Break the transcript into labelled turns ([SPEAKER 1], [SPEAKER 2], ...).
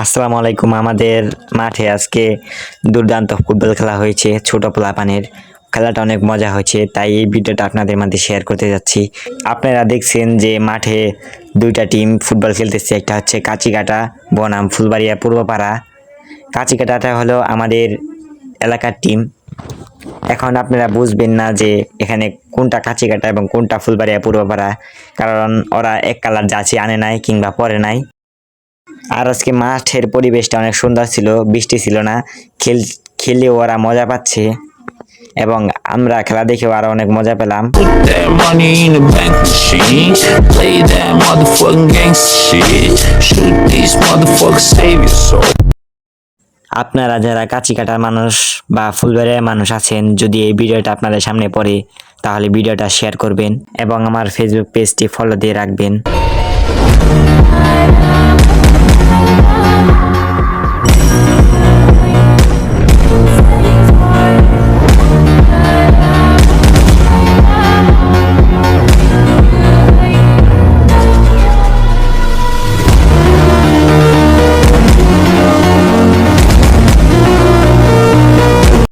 [SPEAKER 1] আসসালামু আলাইকুম। আমাদের মাঠে আজকে দুর্দান্ত ফুটবল খেলা হয়েছে ছোট পোলাপানের। খেলাটা অনেক মজা হয়েছে, তাই এই ভিডিওটা আপনাদের মধ্যে শেয়ার করতে যাচ্ছি। আপনারা দেখছেন যে মাঠে দুইটা টিম ফুটবল খেলতেছে, একটা হচ্ছে কাচিকাটা বনাম ফুলবাড়িয়া পূর্বপাড়া। কাচিকাটাটা হলো আমাদের এলাকার টিম এখন আপনারা বুঝবেন না যে এখানে কোনটা কাচিকাটা এবং কোনটা ফুলবাড়িয়া পূর্বপাড়া, কারণ ওরা এক কালার জার্সি আনে নাই কিংবা পরে নাই। আর আজকে মাঠের পরিবেশটা অনেক সুন্দর ছিল বৃষ্টি ছিল না। খেল খেলে ওরা মজা পাচ্ছে এবং আমরা খেলা দেখেও আরও অনেক মজা পেলাম. আপনারা যারা কাচি কাটার মানুষ বা ফুলবাড়িয়ার মানুষ আছেন যদি এই ভিডিওটা আপনাদের সামনে পড়ে তাহলে ভিডিওটা শেয়ার করবেন এবং আমার ফেসবুক পেজটি ফলো দিয়ে রাখবেন।